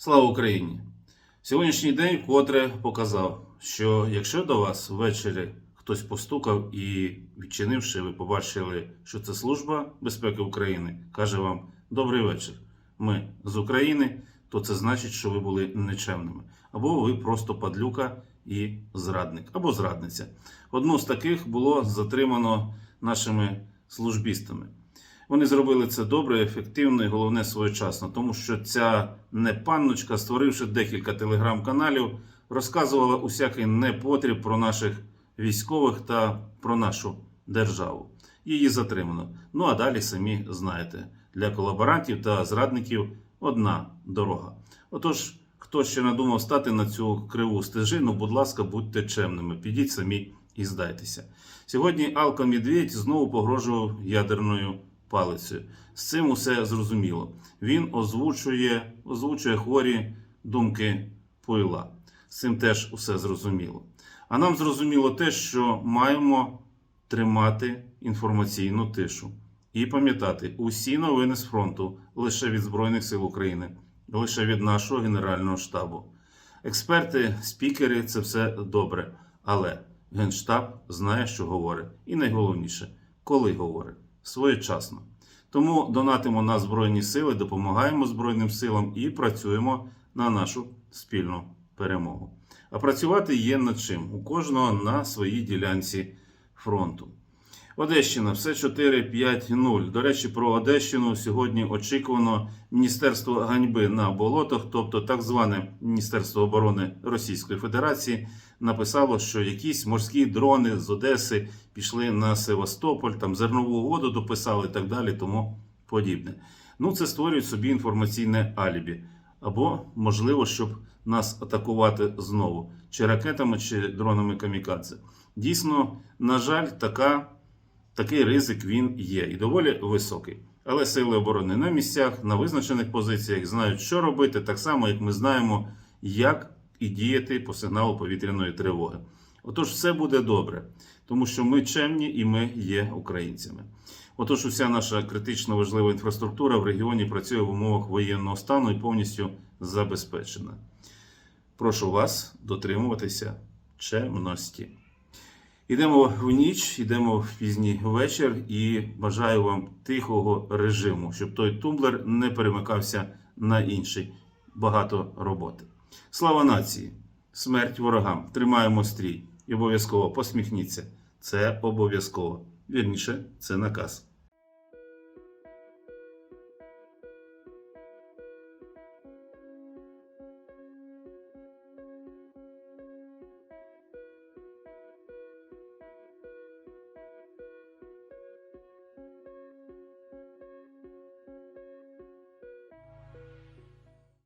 Слава Україні! Сьогоднішній день вкотре показав, що якщо до вас ввечері хтось постукав і відчинивши, ви побачили, що це служба безпеки України, каже вам добрий вечір. Ми з України, то це значить, що ви були нечемними, або ви просто падлюка і зрадник, або зрадниця. Одну з таких було затримано нашими службістами. Вони зробили це добре, ефективно і головне своєчасно, тому що ця непанночка, створивши декілька телеграм-каналів, розказувала усякий непотріб про наших військових та про нашу державу. Її затримано. Ну а далі самі знаєте, для колаборантів та зрадників одна дорога. Отож, хто ще надумав стати на цю криву стежину, будь ласка, будьте чемними, підіть самі і здайтеся. Сьогодні Алка Медведь знову погрожував ядерною палицею. З цим усе зрозуміло. Він озвучує, озвучує хворі думки пойла. З цим теж усе зрозуміло. А нам зрозуміло те, що маємо тримати інформаційну тишу і пам'ятати усі новини з фронту лише від Збройних сил України, лише від нашого Генерального штабу. Експерти, спікери це все добре, але Генштаб знає, що говорить. І найголовніше, коли говорить своєчасно. Тому донатимо на Збройні Сили, допомагаємо Збройним силам і працюємо на нашу спільну перемогу. А працювати є над чим у кожного на своїй ділянці фронту. Одещина, все 4-5-0. До речі, про Одещину сьогодні очікувано Міністерство ганьби на болотах, тобто так зване Міністерство оборони Російської Федерації, написало, що якісь морські дрони з Одеси пішли на Севастополь, там зернову воду дописали і так далі, тому подібне. Ну, це створює собі інформаційне алібі. Або, можливо, щоб нас атакувати знову, чи ракетами, чи дронами камікадзе. Дійсно, на жаль, така такий ризик він є і доволі високий. Але сили оборони на місцях, на визначених позиціях знають, що робити, так само, як ми знаємо, як і діяти по сигналу повітряної тривоги. Отож, все буде добре, тому що ми чемні і ми є українцями. Отож, уся наша критично важлива інфраструктура в регіоні працює в умовах воєнного стану і повністю забезпечена. Прошу вас дотримуватися чемності. Йдемо в ніч, йдемо в пізній вечір і бажаю вам тихого режиму, щоб той тумблер не перемикався на інший. Багато роботи. Слава нації! Смерть ворогам! Тримаємо стрій і обов'язково посміхніться. Це обов'язково. Вірніше, це наказ.